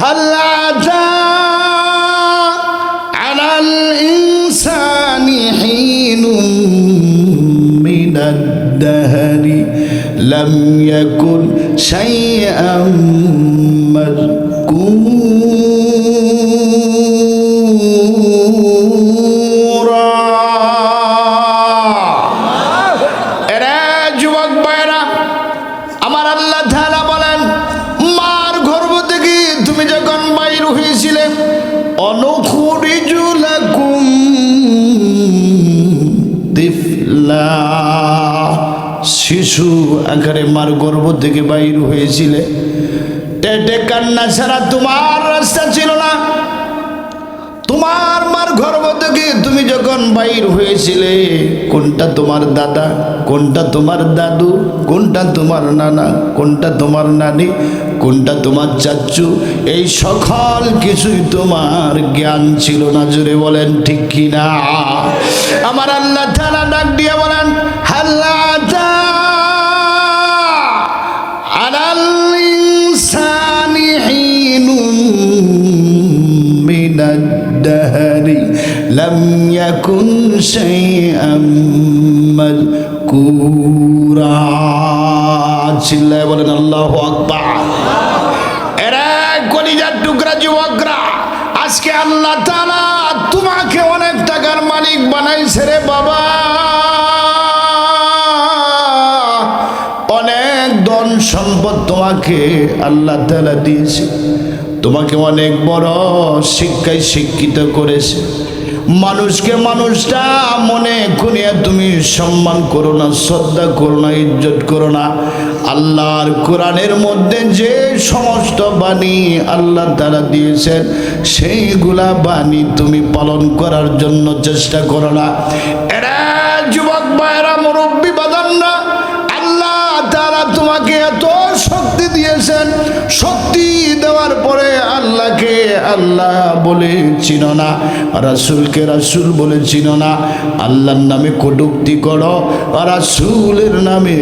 هل أتى على الإنسان حين من الدهر لم يكن شيئا শিশু আকারে মার গর্ভ থেকে বাইর হয়েছিলে। টেটে কান্না ছাড়া তোমার রাস্তা ছিল না। তোমার মার গর্ভ থেকে তুমি যখন বাইর হয়েছিলে, কোনটা তোমার দাদা, কোনটা তোমার দাদু, কোনটা তোমার নানা, কোনটা তোমার নানি, কোনটা তোমার চাচ্চু এই সকল কিছুই তোমার জ্ঞান ছিল না। জুড়ে বলেন, ঠিক কি না আমার আল্লাহ তালা ডাক দিয়ে বলেন হাল্লা على الإنسان حين من الدهر لم يكن شيئا مذكورا চিল্লায় বলেন আল্লাহ আকবার এরা কলিজার টুকরা যুবকরা আজকে আল্লাহ তাআলা তোমাকে অনেক টাকার মালিক বানাইছে রে বাবা ধন সম্পদ তোমাকে আল্লাহ তালা দিয়েছে। তোমাকে অনেক বড় শিক্ষায় শিক্ষিত করেছে। মানুষকে মানুষটা মনে খুনিয়া তুমি সম্মান করো না, শ্রদ্ধা করো না, ইজ্জত করো না। আল্লাহর কোরআনের মধ্যে যে সমস্ত বাণী আল্লাহ তারা দিয়েছেন, সেইগুলা বাণী তুমি পালন করার জন্য চেষ্টা করো না। তোমাকে এত শক্তি দিয়েছেন, শক্তি দেওয়ার পরে আল্লাহকে আল্লাহ বলে চিনো না, রাসুলকে রাসুল বলে চিনো না, আল্লাহর নামে কটুক্তি করো, রাসুলের নামে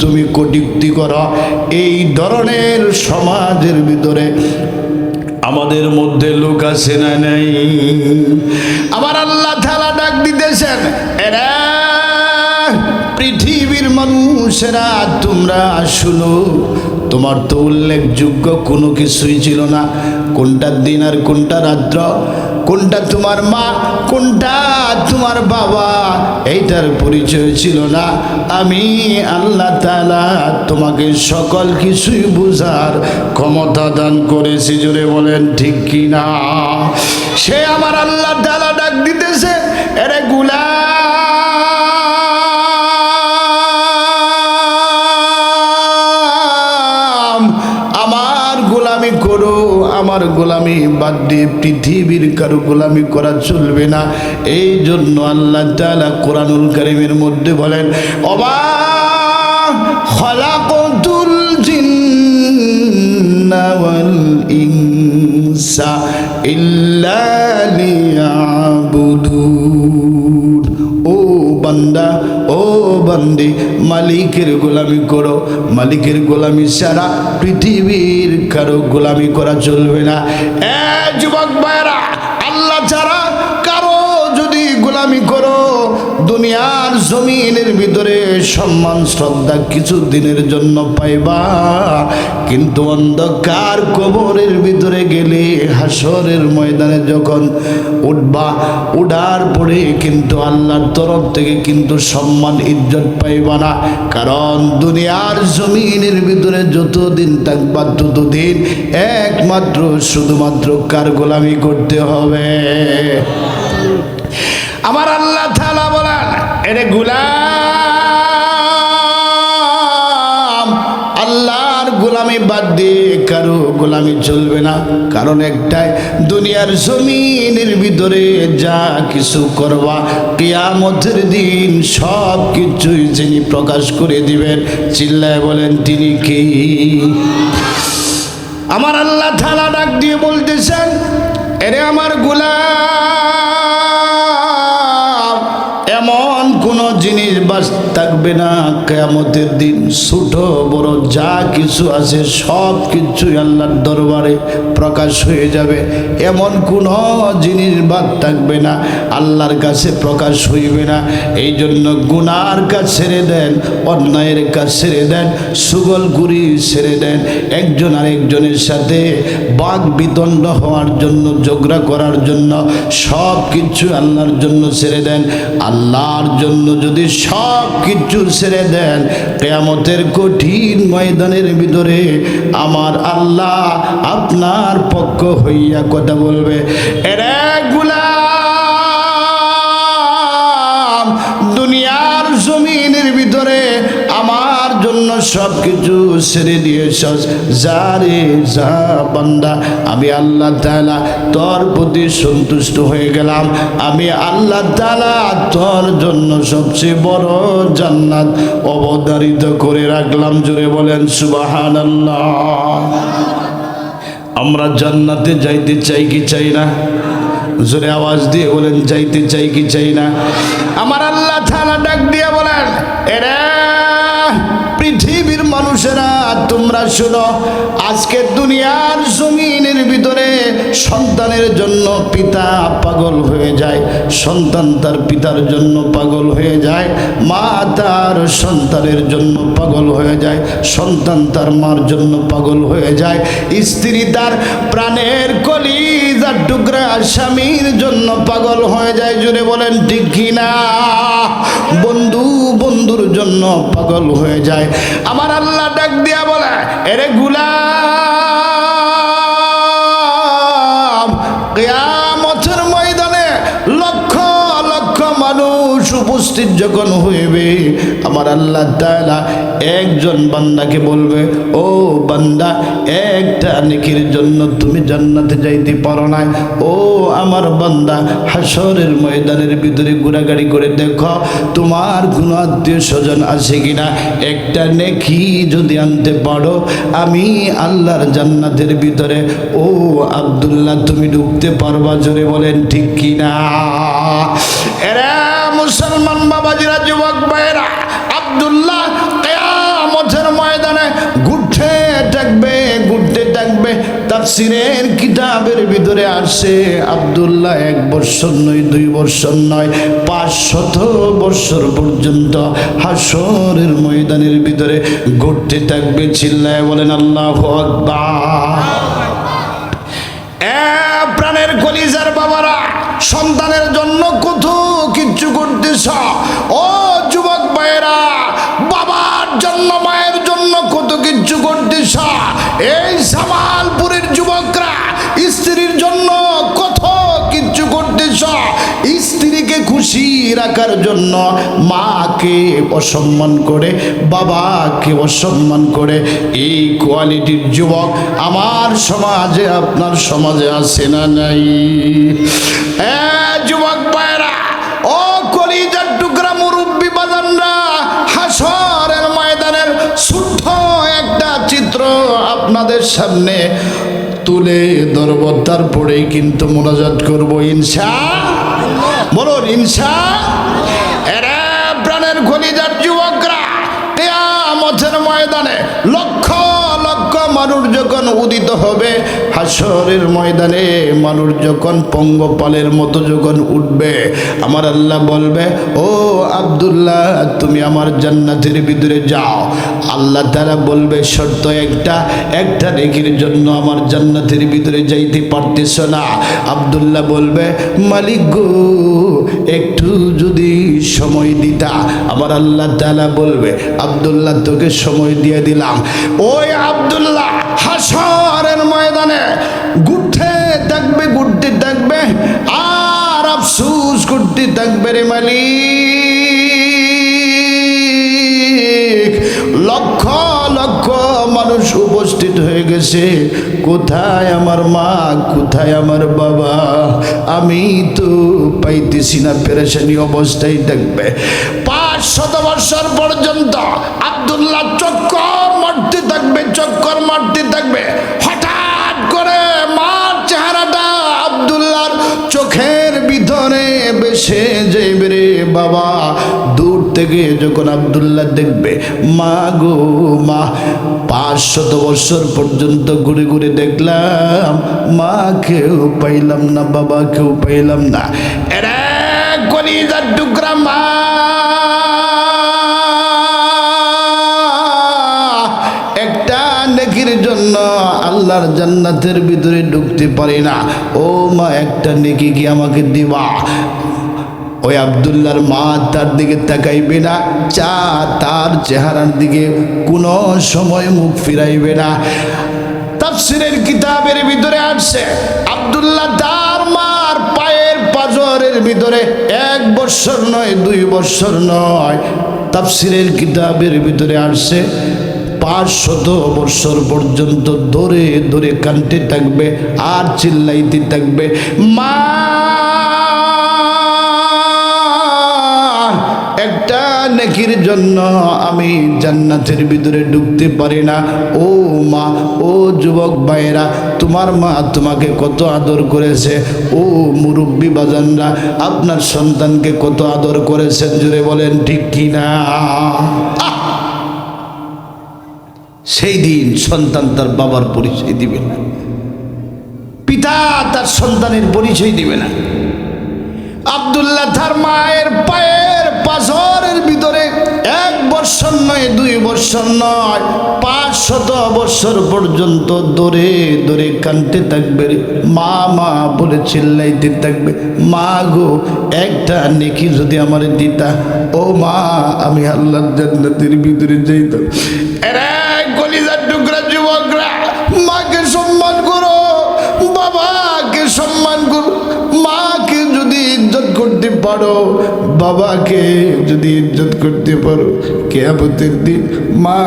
তুমি কটুক্তি করো। এই ধরনের সমাজের ভিতরে আমাদের মধ্যে লোক আছে না নেই? আমার আল্লাহ থালা ডাক দিতেছেন, এরা পৃথিবীর মানুষেরা, তোমরা শুনো তোমার তো উল্লেখযোগ্য কোনো কিছুই ছিল না। কোনটা দিন আর কোনটা রাত্র, কোনটা তোমার মা, কোনটা তোমার বাবা, এইটার পরিচয় ছিল না। আমি আল্লাহ তালা তোমাকে সকল কিছুই বুঝার ক্ষমতা দান করেছি জুড়ে বলেন ঠিক কি না সে আমার আল্লাহ তালা ডাক দিতেছে, এরে গুলা গোলামি করো, আমার গোলামি বাদ দিয়ে পৃথিবীর কারও গোলামি করা চলবে না। এই জন্য আল্লাহ তাআলা কোরআনুল কারিমের মধ্যে বলেন অবা ইনসা ইল্লা ও বান্দা বান্দি, মালিকের গোলামি করো। মালিকের গোলামি সারা পৃথিবীর কারও গোলামি করা চলবে না। এ যুবক ভাইরা আল্লাহ ছাড়া কারও যদি গোলামি করো, দুনিয়ার জমিনের ভিতরে সম্মান, শ্রদ্ধা কিছু দিনের জন্য পাইবা। কিন্তু অন্ধকার কবরের ভিতরে গেলে হাসরের ময়দানে যখন উঠবা, উঠার পরে কিন্তু আল্লাহর তরফ থেকে কিন্তু সম্মান, ইজ্জত পাইবা না। কারণ দুনিয়ার জমিনের ভিতরে যতদিন থাকবা, ততদিন একমাত্র, শুধুমাত্র কার গোলামি করতে হবে? আমার আল্লাহ এরে গুলাম, আল্লাহর গোলামি বাদ দিয়ে কারও গোলামি চলবে না। কারণ একটাই, দুনিয়ার জমিনের ভিতরে যা কিছু করবা, কিয়ামতের দিন সব কিছুই যিনি প্রকাশ করে দিবেন, চিল্লায় বলেন, তিনি কি? আমার আল্লাহ থালা ডাক দিয়ে বলতেছেন, এরে আমার গোলাম বাস থাকবে না, কেয়ামতের দিন ছোট বড় যা কিছু আছে সব কিছুই আল্লাহর দরবারে প্রকাশ হয়ে যাবে। এমন কোনো জিনিস বাদ থাকবে না, আল্লাহর কাছে প্রকাশ হইবে না। এই জন্য গুনার কাজ ছেড়ে দেন, অন্যায়ের কাজ ছেড়ে দেন, সুগল গুরি ছেড়ে দেন। একজন আরেকজনের সাথে বাঘ বিতণ্ড হওয়ার জন্য, ঝগড়া করার জন্য সব কিছু আল্লাহর জন্য ছেড়ে দেন। আল্লাহর জন্য যদি সব কিছু ছেড়ে দেন। কেয়ামতের কঠিন ময়দানের ভিতরে আমার আল্লাহ আপনার পক্ষ হইয়া কথা বলবে। দুনিয়ার জমিনের ভিতরে সব কিছু ছেড়ে দিয়েছস। যা রে, যা বান্দা। আমি আল্লাহ তাআলা তোর প্রতি সন্তুষ্ট হয়ে গেলাম। আমি আল্লাহ তাআলা তোর জন্য সবচেয়ে বড় জান্নাত অবধারিত করে রাখলাম। জুড়ে বলেন, সুবহানাল্লাহ। আমরা জান্নাতে যাইতে চাই কি চাই না? জোরে আওয়াজ দিয়ে বলেন, যাইতে চাই কি চাই না? আমার আল্লাহ থানা ডাক দিয়ে বলেন এরা মানুষেরা তোমরা শুনো আজকে দুনিয়ার জমিনের ভিতরে সন্তানের জন্য পিতা পাগল হয়ে যায়, সন্তান তার পিতার জন্য পাগল হয়ে যায়, মা তার সন্তানের জন্য পাগল হয়ে যায়, সন্তান তার মার জন্য পাগল হয়ে যায়, স্ত্রী তার প্রাণের কলিজার টুকরা স্বামীর জন্য পাগল হয়ে যায় জুড়ে বলেন ঠিক কিনা বন্ধু বন্ধুর জন্য পাগল হয়ে যায়। আমার আল্লাহ ডাক দিয়া বলে এরে গুলাম উপস্থিত যখন হইবে, আমার আল্লাহ তাআলা একজন বান্দাকে বলবে, ও বান্দা, একটা নেকির জন্য তুমি জান্নাতে যাইতে পারো না। ও আমার বান্দা হাসরের ময়দানের ভিতরে ঘোরাগাড়ি করে দেখো, তোমার কোনো আত্মীয় স্বজন আছে কিনা? একটা নেকি যদি আনতে পারো, আমি আল্লাহর জান্নাতের ভিতরে, ও আব্দুল্লাহ, তুমি ঢুকতে পারবা? জোরে বলেন, ঠিক কিনা? এরা মুসলমান বাবাজিরা, যুবক ভাইয়েরা, আব্দুল্লাহ কেয়ামতের ময়দানে ঘুরতে থাকবে ঘুরতে থাকবে তাফসিরের কিতাবের ভিতরে আসে, আব্দুল্লাহ এক বছর নয়, দুই বছর নয়, পাঁচ শত বছর পর্যন্ত হাসরের ময়দানের ভিতরে ঘুরতে থাকবে চিল্লায় বলেন, আল্লাহ প্রাণের কলিজার বাবারা, সন্তানের জন্য কত কিচ্ছু করতেছ? ও যুবক ভাইয়েরা, বাবার জন্য, মায়ের জন্য কত কিচ্ছু করতেছ? এই জামালপুরের যুবকরা স্ত্রীর জন্য কত কিচ্ছু করতেছ? স্ত্রীকে খুশি রাখার জন্য মাকে অসম্মান করে, বাবাকে অসম্মান করে। এই কোয়ালিটির যুবক আমার সমাজে, আপনার সমাজে আছে না নাই? যুবক ভাইরা সামনে তুলে ধরব তারপরেই কিন্তু মোনাজাত করব ইনসা বলুন ইনসা এরা প্রাণের খনিজার যুবকরা ময়দানে লক্ষ মানুষ যখন উদিত হবে। হাসরের ময়দানে মানুষ যখন পঙ্গপালের মতো যখন উঠবে, আমার আল্লাহ বলবে, ও আব্দুল্লাহ, তুমি আমার জান্নাতের ভিতরে যাও। আল্লাহ তারা বলবে, শর্ত একটা একটা নেকির জন্য আমার জান্নাতের ভিতরে যাইতে পারতেছ না। আব্দুল্লাহ বলবে, মালিক গো, একটু যদি সময় দিতা। আমার আল্লাহ তালা বলবে, আব্দুল্লাহ, তোকে সময় দিয়ে দিলাম। ওই আব্দুল্লাহ হাসরের ময়দানে গুঠে দেখবে ঘুরতে দেখবে, আর আফসুস করতে দেখবে রে মালিক। লক্ষ লক্ষ মানুষ উপস্থিত হয়ে গেছে, কোথায় আমার মা, কোথায় আমার বাবা? আমি তো পাইতেছি না, পেরেশানি অবস্থায় দেখবে। পাঁচ শত বছর পর্যন্ত আব্দুল্লাহ চক্কর থাকবে, চক্কর মারতে থাকবে। হঠাৎ করে মার চেহারাটা আব্দুল্লাহর চোখের ভিতরে বেসে যাইবে রে বাবা। দূর থেকে যখন আবদুল্লাহ দেখবে, মা গো, মা, পাঁচশত বছর পর্যন্ত ঘুরে ঘুরে দেখলাম, মা কেউ পাইলাম না, বাবা কেউ পাইলাম না। এরা আল্লাহর জান্নাতের ভিতরে ঢুকতে পারি না। ও মা, একটা নেকি কি আমাকে দিবা? ওই আবদুল্লার মা তার দিকে তাকাইবে না, চা তার চেহারার দিকে কোনো সময় মুখ ফিরাইবে না। তাফসিরের কিতাবের ভিতরে আসছে, আবদুল্লাহ তার মার পায়ের পাজরের ভিতরে এক বছর নয়, দুই বছর নয়, তাফসিরের কিতাবের ভিতরে আসছে পাঁচ শত বৎসর পর্যন্ত ধরে ধরে কানতে থাকবে, আর চিল্লাইতে থাকবে, মা, একটা নেকির জন্য আমি জান্নাতের ভিতরে ঢুকতে পারি না। ও মা, ও যুবক ভাইয়েরা, তোমার মা তোমাকে কত আদর করেছে। ও মুরব্বী বাজানরা, আপনার সন্তানকে কত আদর করেছেন? জুড়ে বলেন, ঠিক কিনা! সেই দিন সন্তান তার বাবার পরিচয় দিবে না। পিতা তার সন্তানের পরিচয় দিবে না। আবদুল্লাহ তার মায়ের পায়ের পাথরের ভিতরে এক বৎসর নয়, দুই বৎসর নয়, পাঁচ শত বৎসর পর্যন্ত দৌড়ে দৌড়ে কানতে থাকবে। মা মা বলে চিল্লাইতে থাকবে, মা গো, একটা নেকি যদি আমার দিতা। ও মা, আমি আল্লাহ জান্নাতের ভিতরে যাইতাম। পারো, বাবাকে যদি ইজ্জত করতে পারো, কেয়ামতের দিন মা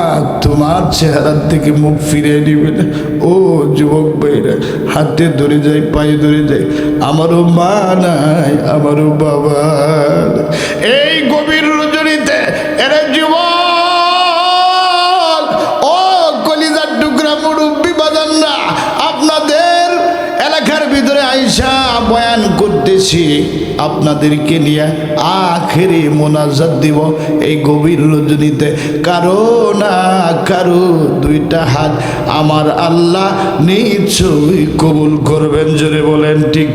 তোমার চেহারার থেকে মুখ ফিরিয়ে নিবে না। ও যুবক ভাইরা, হাতে ধরে যায় পায়ে ধরে যায় আমারও মা নাই, আমারও বাবা এই গভীর রজনীতে এরা যুবক, ও কলিজার টুকরা মুরব্বী আপনাদের এলাকার ভিতরে আইসা বয়ান করতেছি আপনাদেরকে নিয়ে আখেরে মোনাজাত দিব এই গভীর রজনীতে। কারও না কারও দুইটা হাত আমার আল্লাহ নিশ্চয়ই কবুল করবেন, জোরে বলেন ঠিক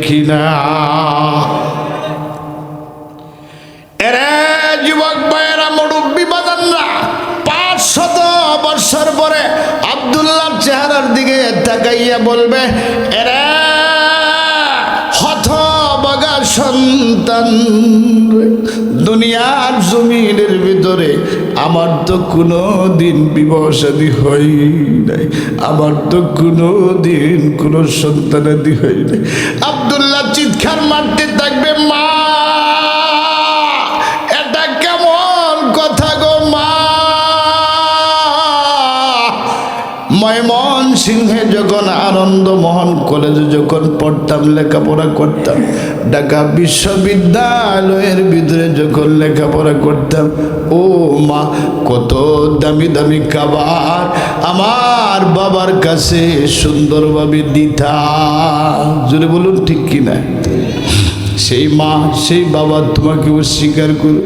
দিকে তাকাইয়া বলবে, এরে সন্তান দুনিয়ার জমিনের ভিতরে আমার তো কোনো দিন বিবাহ শাদী হয় নাই। আমার তো কোনো দিন কোনো সন্তানাদি হয় নাই। আবদুল্লাহ চিৎকার মারতে থাকবে, মা, এটা কেমন কথা গো, মা? ময়মন সিংহে যখন আনন্দ মোহন কলেজে যখন পড়তাম, লেখাপড়া করতাম, ঢাকা বিশ্ববিদ্যালয়ের ভিতরে যখন লেখাপড়া করতাম, ও মা, কত দামি দামি খাবার আমার বাবার কাছে সুন্দরভাবে দিতা। জোরে বলুন, ঠিক কিনা? সেই মা, সেই বাবা তোমাকে অস্বীকার করে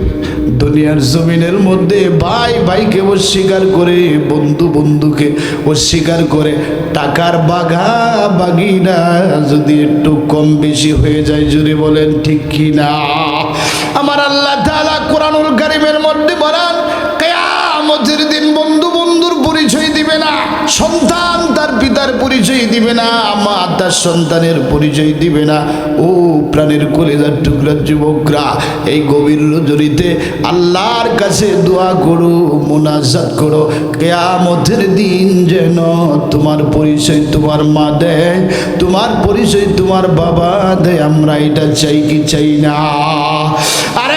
দুনিয়ার জমিনের মধ্যে ভাই ভাইকে অস্বীকার করে, বন্ধু বন্ধুকে অস্বীকার করে, টাকার বাঘা বাগিনা যদি একটু কম বেশি হয়ে যায় জুড়ে বলেন, ঠিক কি না? আমার আল্লাহ তাআলা কোরআনুল কারিমের মধ্যে বলেন, কেয়ামতের দিন বন্ধু বন্ধুর পরিচয় দিবে না, সন্তান পিতার পরিচয় দিবে না মা তার সন্তানের পরিচয় দিবে না। ও প্রাণের কলেজার টুকরা যুবকরা, এই গভীর রজনীতে আল্লাহর কাছে দোয়া করো, মোনাজাত করো। কেয়ামতের দিন যেন তোমার পরিচয় তোমার মা দেয়, তোমার পরিচয় তোমার বাবা দেয়। আমরা এটা চাই কি চাই না। আর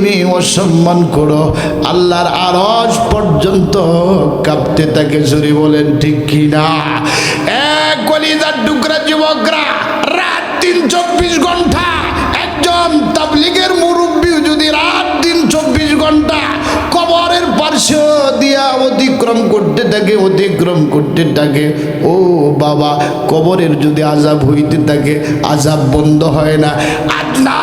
তুমি অসম্মান করো। আল্লাহর আরজ পর্যন্ত কাঁপতে থাকে, জোরে বলেন, ঠিক কি না এক টুকরা যুবকরা রাত চব্বিশ ঘণ্টা, একজন তাবলিগের মুরব্বী যদি রাত চব্বিশ ঘণ্টা কবরের পার্শ্ব দিয়া অতিক্রম করতে থাকে, অতিক্রম করতে থাকে, ও বাবা, কবরের যদি আজাব হইতে থাকে, আজাব বন্ধ হয় না। আদনা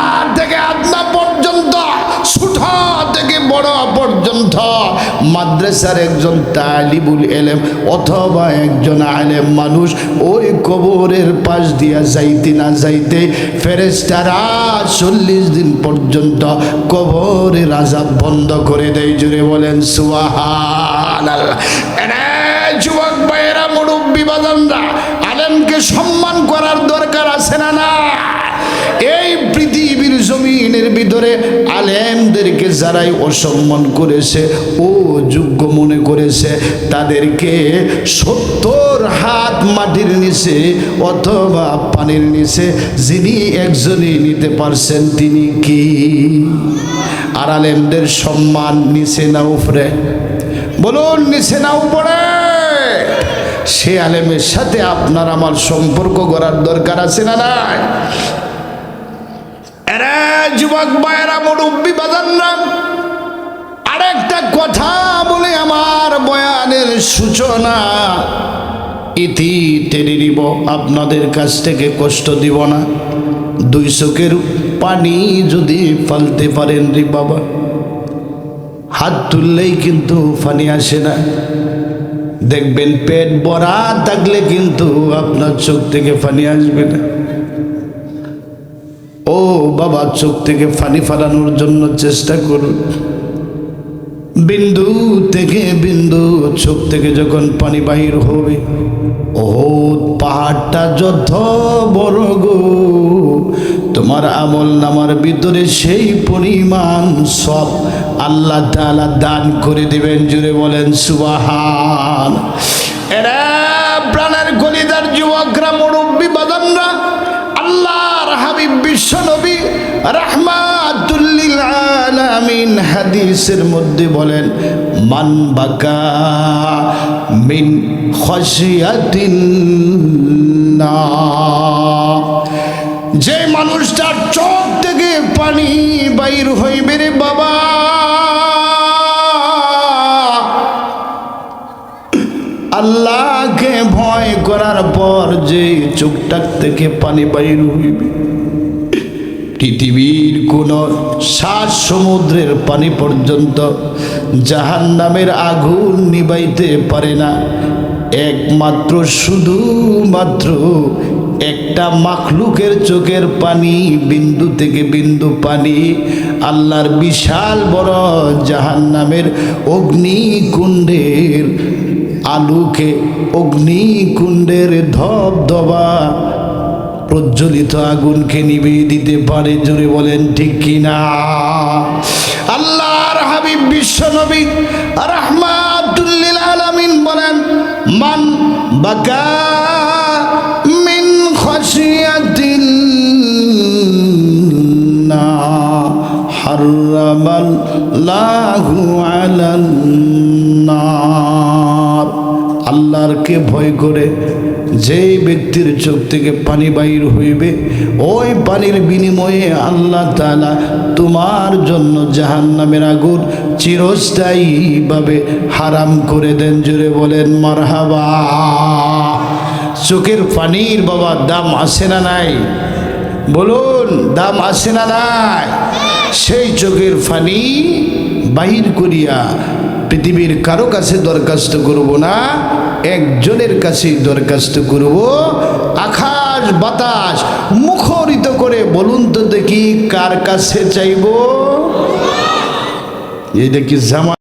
পর্যন্ত মাদ্রাসার একজন তালিবুল এলেম অথবা একজন আলেম মানুষ ওই কবরের পাশ দিয়া যাইতে না যাইতে ফেরেস্তারা চল্লিশ দিন পর্যন্ত কবরের আজাব বন্ধ করে দেয়। জুড়ে বলেন আলেমকে সম্মান করার দরকার আছে না না এই পৃথিবীর জমিনের ভিতরে আলেমদেরকে যারাই অসম্মান করেছে, ও যোগ্য মনে করেছে, তাদেরকে সত্তর হাত মাটির নিচে অথবা পানির নিচে যিনি একজনই নিতে পারছেন তিনি কি? আর আলেমদের সম্মান নিচে না উপরে? বলুন, নিচে না উপরে? সে আলেমের সাথে আপনার আমার সম্পর্ক করার দরকার আছে না নাই? এরা যুবক বায়রা মুরব্বী বাজানরা, আরেকটা কথা বলে আমার বয়ানের সূচনা। ইতি টেনে নিব, আপনাদের কাছ থেকে কষ্ট দিব না। দুই চোখের পানি যদি ফালতে পারেন রে বাবা। হাত তুললেই কিন্তু পানি আসে না। দেখবেন পেট ভরা থাকলে কিন্তু আপনার চোখ থেকে পানি আসবে না। বাবা চোখ থেকে পানি ফালানোর জন্য চেষ্টা করুন বিন্দু থেকে বিন্দু চোখ থেকে যখন পানি বাহির হবে ও পাহাড়টা যত বড় গো, তোমার আমল নামার ভিতরে সেই পরিমাণ সব আল্লাহ তাআলা দান করে দিবেন জুড়ে বলেন সুবাহান। এরা প্রাণের গলিদার যুবকরা আল্লাহর হাবিব বিশ্ব নবী রাহমাতুল্লিল আলামিন হাদিসের মধ্যে বলেন, মান বাকা মিন খসিয়াতিল্লাহ যে মানুষটার চোখ থেকে পানি বাইর হইবে রে বাবা। আল্লাহকে ভয় করার পর যে চোখটাক থেকে পানি বাইর হইবে। পৃথিবীর কোন সাত সমুদ্রের পানি পর্যন্ত জাহান নামের আগুন নিবাইতে পারে না। একমাত্র, শুধুমাত্র একটা মাখলুকের চোখের পানি, বিন্দু থেকে বিন্দু পানি, আল্লাহর বিশাল বড় জাহান নামের অগ্নিকুণ্ডের আলুকে, অগ্নিকুণ্ডের ধব ধবা প্রজ্বলিত আগুনকে নিভিয়ে দিতে পারে, জোরে বলেন, ঠিক কিনা? আল্লাহর হাবিব বিশ্ব নবী রহমাতুল্লিল আলামিন বলেন, মান বাকা মিন খসিয়াতিল্লাহ হারামাল্লাহু আলান নার আল্লাহরকে ভয় করে যেই ব্যক্তির চোখ থেকে পানি বাইর হইবে, ওই পানির বিনিময়ে আল্লাহ তালা তোমার জন্য জাহান নামের আগুন চিরস্থায়ীভাবে হারাম করে দেন। জুড়ে বলেন, মারহাবা। চোখের পানির বাবা, দাম আসে না নাই? বলুন, দাম আসে না নাই? সেই চোখের ফানি বাহির করিয়া পৃথিবীর কারও কাছে দরখাস্ত করব না। একজনের কাছে দরখাস্ত করব। আকাশ বাতাস, মুখরিত করে বলুন তো দেখি কার কাছে চাইব? এই দেখি জামা